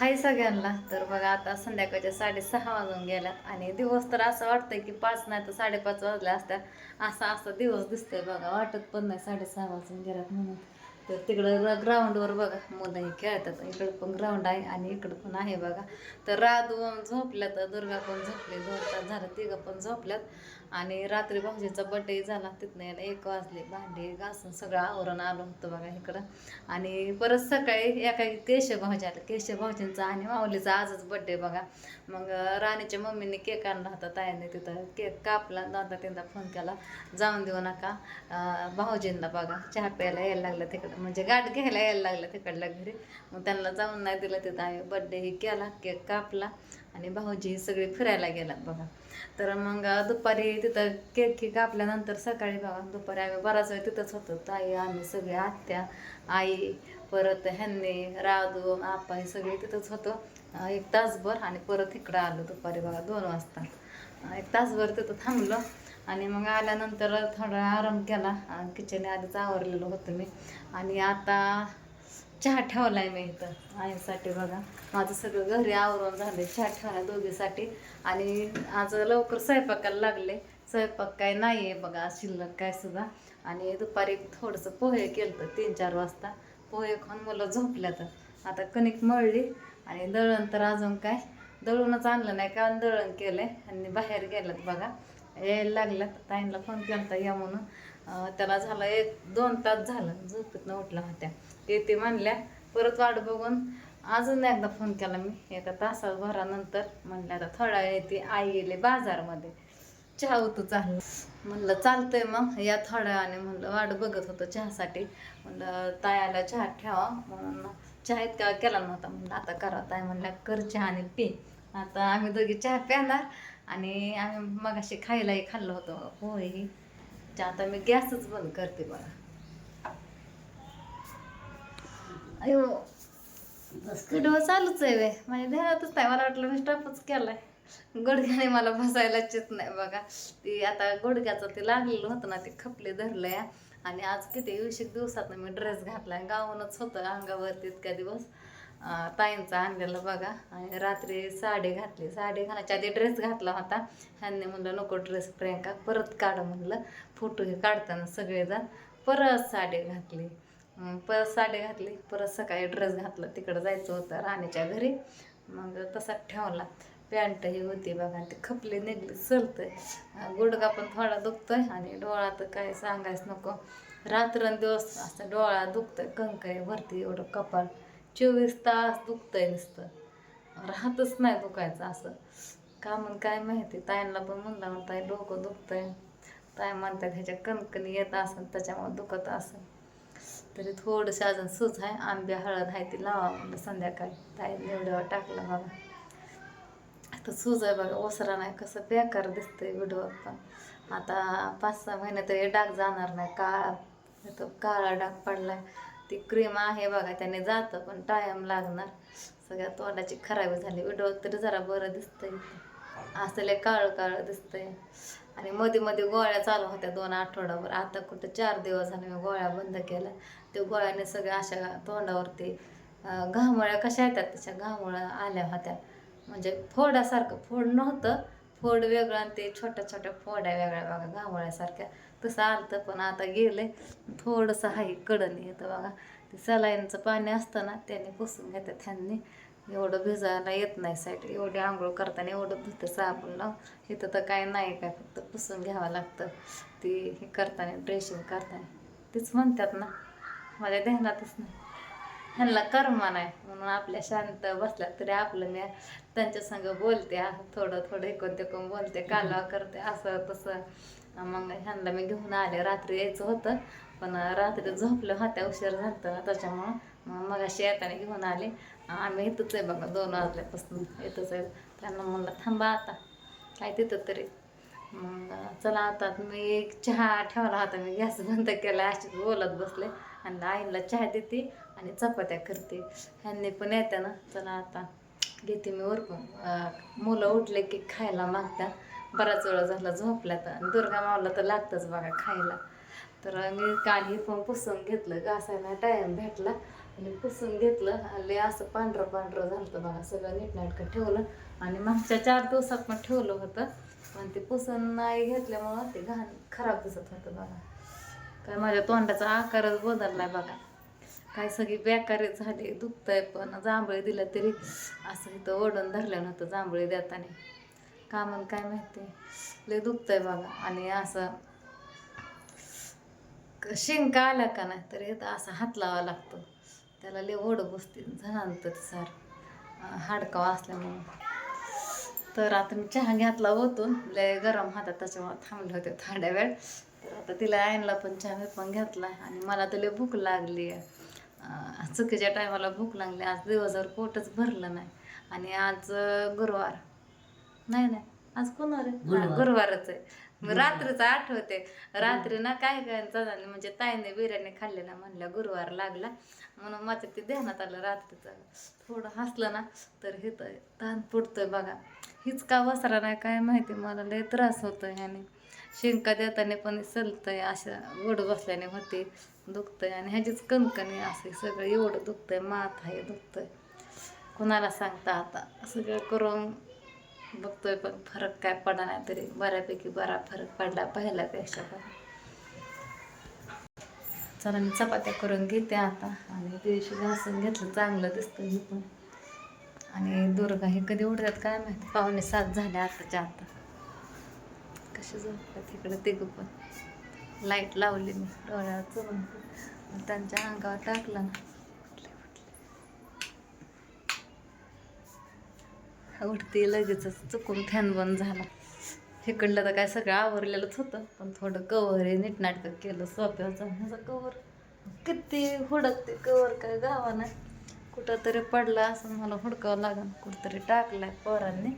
हाय सगळ्यांना. तर बघा आता संध्याकाळच्या साडेसहा वाजून गेल्यात आणि दिवस तर असं वाटतंय की पाच नाही तर साडेपाच वाजल्या असत्या. असा असा दिवस दिसतोय बघा. वाटत पण नाही साडेसहा वाजून गेल्यात म्हणून. तर तिकडं ग्राउंडवर बघा मुलं हे खेळतात. इकडं पण ग्राउंड आहे आणि इकडं पण आहे बघा. तर राधू झोपल्यात दुर्गा पण झोपले झोपतात झालं तिघं पण झोपल्यात. आणि रात्री भाऊजीचा बड्डे झाला तिथनं यायला एक वाजले भांडे घासून सगळं आवरण आलं होतं बघा इकडं. आणि परत सकाळी एका केशव भाऊजी आलं. केशव भाऊजींचा आणि माऊलीचा आजच बड्डे बघा. मग राणीच्या मम्मीने केक आणला होता ताईने तिथं. केक कापला दोनदा तीनदा फोन केला. जाऊन देऊ नका भाऊजींना बघा. चहा प्यायला यायला लागलं तिकडं. म्हणजे गाठ घ्यायला यायला लागलं तिकडल्या घरी. मग त्यांना जाऊन नाही दिलं तिथं. आम्ही बड्डेही केला केक कापला आणि भाऊजी सगळे फिरायला गेलात बघा. तर मग दुपारी तिथं केक केक कापल्यानंतर सकाळी बघा दुपारी आम्ही बराच वेळ तिथंच होतो. ताई आम्ही सगळे आत्या आई परत ह्यांनी राधू आपा हे सगळे तिथंच होतो. एक तासभर आणि परत इकडं आलो दुपारी बघा दोन वाजता. एक तासभर तिथं थांबलो. आणि मग आल्यानंतर थोडा आराम केला. किचन आधीच आवरलेलं होतं मी. आणि आता चहा ठेवला आहे मी इथं आईसाठी बघा. माझं सगळं घरी आवरून झालं चहा ठेवला दोघीसाठी. आणि आज लवकर स्वयंपाकाला लागले. स्वयंपाक काय नाही आहे बघा शिल्लक काय सुद्धा. आणि दुपारी थोडंसं पोहे केलं तर तीन चार वाजता. पोहे खाऊन मुलं झोपल्या तर आता कणिक मळली आणि दळण तर अजून काय? दळूनच आणलं नाही कारण दळण केलं आहे आणि बाहेर गेलं बघा. यायला लागल्यात ताईंना फोन केला या म्हणून. त्याला झालं एक दोन तास झालं. झोपेतनं उठल्या होत्या. येते म्हणल्या परत वाट बघून अजून एकदा फोन केला मी. एका तासाभरानंतर म्हणलं आता थोडा वेळ येते आई येले बाजारमध्ये. चहा होतो चाललं. म्हणलं चालतंय मग या थोड्या वेळाने. म्हणलं वाट बघत होतो चहासाठी. म्हणलं तायाला चहा ठेवा. म्हणून चहा इतका केला नव्हता. म्हणलं आता करा ताय म्हणल्या कर चहा आणि पी. आता आम्ही दोघी चहा प्यानार आणि आम्ही मगाशी खायलाही खाल्लं होतं. होय. चहा आता मी गॅसच बंद करते बघा. अयो व्हिडिओ चालूच आहे वे. माझ्या ध्यानातच नाही मला वाटलं मी स्टॉपच केलाय. गुडघ्याने मला बसायला येत नाही बघा. ती आता गुडघ्याचं ते लागलेलं होतं ना ते खपले धरलंय. आणि आज किती विशेष दिवसात मी ड्रेस घातलाय. गाऊनच होतं अंगावरती इतक्या दिवस. ताईंचा आणलेला बघा. आणि रात्री साडी घातली. साडी घालायच्या आधी ड्रेस घातला होता. ह्यांनी म्हणलं नको ड्रेस प्रियंका. परत काढ म्हणलं. फोटो हे काढताना सगळेजण परत साडी घातली. परत साडी घातली. परत सकाळी ड्रेस घातला. तिकडं जायचं होतं राणीच्या घरी. मग तसा ठेवला. पॅन्ट ही होती बघा. ती खपली निघली चलतंय. गुडगा पण थोडा दुखतोय आणि डोळा तर काय सांगायच नको. रात्रंदिवस असं डोळा दुखतोय. कंकाय भरती एवढं कपाळ. चोवीस तास दुखतंय नुसतं. राहतच नाही दुखायचं असं. का म्हण काय माहिती? ताईंना पण म्हणलं ताई डोकं दुखतंय. ताई म्हणतात ह्याच्या कणकणी येत असेल त्याच्यामुळे दुखत असेल तरी थोडंसं अजून सूज आहे आंब्या हळद आहे ती लावा म्हणलं संध्याकाळी. ताई निवड्यावर टाकलं बघा आता सूज आहे बघा ओसरा नाही कसं बेकार दिसतंय व्हिडिओत पण. आता पाच सहा महिने तरी डाग जाणार नाही काळा. तो काळा डाग पडलाय. ती क्रीम आहे बघा त्याने जातं पण टायम लागणार. सगळ्या तोंडाची खराबी झाली. व्हिडिओ तरी जरा बरं दिसतंय असले काळं काळं दिसतंय. आणि मध्ये मध्ये गोळ्या चालू होत्या दोन आठवड्यावर आता कुठं चार दिवस झाले मी गोळ्या बंद केल्या. त्या गोळ्याने सगळ्या अशा तोंडावरती घामोळ्या कशा येतात? त्याच्या घामोळ्या आल्या होत्या. म्हणजे फोडासारखं. फोड नव्हतं. फोड वेगळं आणि ते छोट्या छोट्या फोड्या वेगळ्या बघा घामोळ्यासारख्या. तसं आलतं पण आता गेलं थोडंसं आहे कडण येतं बघा. ते सलाईनचं पाणी असतं ना त्याने पुसून घेतात त्यांनी एवढं भिजायला येत नाही साईड. एवढी आंघोळ करताना एवढं धुतं साबण लाव इथं तर काय नाही काय फक्त पुसून घ्यावं लागतं. ती हे करताना ड्रेसिंग करताना. तीच म्हणतात ना माझ्या ध्यानातच नाही. ह्यांना कर्म नाही. म्हणून आपल्या शांत बसल्या तरी आपलं मी त्यांच्या संग बोलते. थोडं थोडं इकडून तिकडून बोलते कालवा करते असं तसं. मग ह्यांना मी घेऊन आले. रात्री यायचं होतं पण रात्री झोपलं होत्या उशीर झालं ना त्याच्यामुळं मग मग अशी येताना घेऊन आले. आम्ही इथंच आहे बघा दोन वाजल्यापासून इथंच आहे. त्यांना म्हणलं थांबा आता काय तिथं तरी. मग चला आता मी एक चहा ठेवला होता मी गॅस बंद केला अशीच बोलत बसले. आणि आईला चहा देते आणि चपात्या करते. ह्यांनी पण येते ना चला आता घेते मी उरकून मुलं उठले की खायला मागतात बराच वेळ झाला झोपला तर दुर्गा मावला तर लागतंच बघा खायला. तर मी काल हे पण पुसून घेतलं घासायला टाईम भेटला. आणि पुसून घेतलं आले असं पांढरं पांढरं झालं होतं बघा. सगळं नीटनाटकं ठेवलं. आणि मागच्या चार दिवसात पण ठेवलं होतं. पण ते पुसून नाही घेतल्यामुळं ते घाण खराब दिसत होतं बघा. काय माझ्या तोंडाचा आकारच बदललाय बघा. काय सगळी बेकारी झाली दुखतंय पण जांभळी दिलं तरी असं इथं ओढून धरलं नव्हतं जांभळी देताना. का मग काय माहिती? लय दुखतंय बघा. आणि असं शिंका आला का नाही तर इथं असा हात लावा लागतो. त्याला लय ओढ बसते जणांत सार. हाडकावा असल्यामुळं. तर आता मी चहा घेतला होतो लय गरम हातात त्याच्यामुळे थांबले होते थोड्या वेळ. तर आता तिला आईनला पण चहा मी पण घेतला. आणि मला तर लय भूक लागली. आहे चुकीच्या टायमाला भूक लागली. आज दिवसभर पोटच भरलं नाही. आणि आज गुरुवार. नाही नाही. आज कोणवार आहे? हा, गुरुवार. गुरुवारच आहे. मग रात्रीचं आठवते रात्री ना काय काय जणांनी म्हणजे ताईने बिर्याणी खाल्लेला म्हणल्या गुरुवार लागला. म्हणून माझं ते ध्यानात आलं रात्रीचं. थोडं हसलं ना तर हे तर ताण फुटतोय बघा. हीच का वसरा नाही काय माहिती? मला लय त्रास होतोय ह्याने. शिंका देताना पण सलतंय असं ओढ बसल्याने होते दुखतंय. आणि ह्याचीच कणकणी असे सगळं एवढं दुखतंय माथ आहे दुखतंय. कुणाला सांगता आता? सगळं करून बघतोय पण फरक काय पडा नाही तरी. बऱ्यापैकी बरा फरक पडला पहिल्यापेक्षा पण. चला मी चपात्या करून घेते आता. आणि दिवशी घासून घेतलं चांगलं दिसतं हे पण. आणि दुर्गा हे कधी उडतात काय माहिती? पाहुणे सात झाले आताच्या आता. कसे झोपतात तिकडे तिघं पण. लाइट लावली मी डोळ्यावर चुरून. त्यांच्या अंगावर टाकलं ना. उठते लगेचच चुकून फॅन बंद झाला. इकडलं तर काय सगळं आवरलेलंच होतं पण थोडं कवर हे नीटनाटकं केलं सोप्याचं ह्याचं कवर किती हुडकते कवर काय गावा नाही कुठं तरी पडला असं मला हुडकावं लागेल कुठंतरी टाकलाय पोरांनी.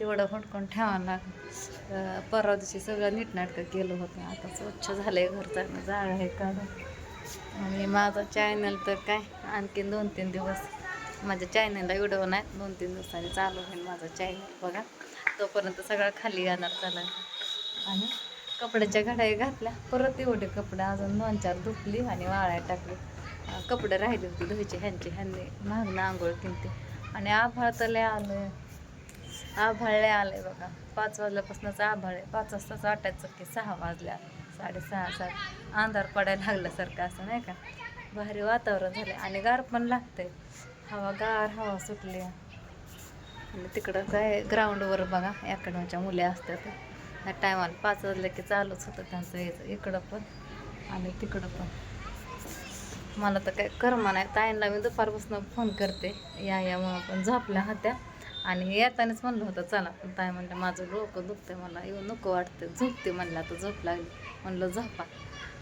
तेवढं हुडकून ठेवावं लागेल. परवा दिवशी सगळं नीटनाटकं केलं होतं. आता स्वच्छ झालंय घर चांगलं जाळ आहे काढून. आणि माझा चॅनल तर काय आणखीन दोन तीन दिवस माझ्या चॅनलला व्हिडिओ नाही दोन तीन दिवसांनी चालू होईल माझा चॅनल बघा. तोपर्यंत सगळं खाली येणार चालला आणि कपड्याच्या घड्याही घातल्या परत एवढे कपडे अजून दोन चार धुतली आणि वाळ्या टाकली कपडे राहिले होते धुवायचे ह्यांचे ह्यांनी मागणं आंघोळ किंमती आणि आभाळ तर लय आलं. आभाळ आले बघा. पाच वाजल्यापासूनच आभाळ आहे. पाच वाजताच वाटायचं की सहा वाजल्या साडेसहा सात. अंधार पडायला लागल्यासारखं असं नाही का? भारी वातावरण झालं आणि गार पण लागतंय. हवा गार हवा सुटली. आणि तिकडं काय ग्राउंडवर बघा याकडच्या मुले असतात. ह्या टायमाला पाच वाजले की चालूच होतं त्यांचं यायचं इकडं पण आणि तिकडं पण. मला तर काय कर्मा नाही. ताईंना मी दुपारपासून फोन करते. या या म्हणून पण झोपल्या होत्या. आणि येतानाच म्हणलं होतं चला पण ताई म्हणलं माझं डोकं दुखतंय मला. येऊ नको वाटतं झोपते म्हणलं आता झोप लागली. म्हणलं झोपा.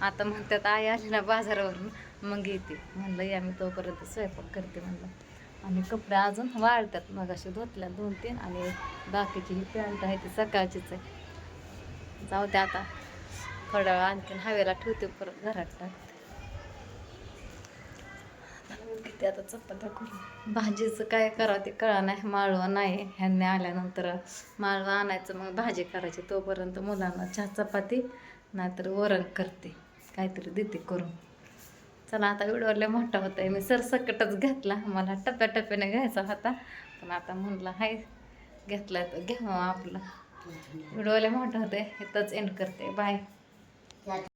आता म्हणतात आई आली ना बाजारावरून मग येते. म्हणलं या मी तोपर्यंत स्वयंपाक करते. म्हणलं. आणि कपडे अजून वाळतात मग असे धुतल्या दोन तीन आणि बाकीची ही पॅन्ट आहे ती सकाळचीच आहे. जाऊ दे आता. थोडा वेळ आणखीन हवेला ठेवते परत घरात टाकते. किती आता चपात्या करून. भाजीचं काय करावं ते कळा नाही माळवं नाही ह्यांनी आल्यानंतर माळवं आणायचं मग भाजी करायची. तोपर्यंत मुलांना चहा चपाती नाहीतर वरण करते काहीतरी देते करून. चला आता व्हिडिओला मोठा होता आहे मी सरसकटच घेतला. मला टप्प्याटप्प्याने घ्यायचा होता. पण आता म्हणलं हाय घेतला तर घ्यावा आपला. व्हिडिओला मोठा होते इथंच एंड करते. बाय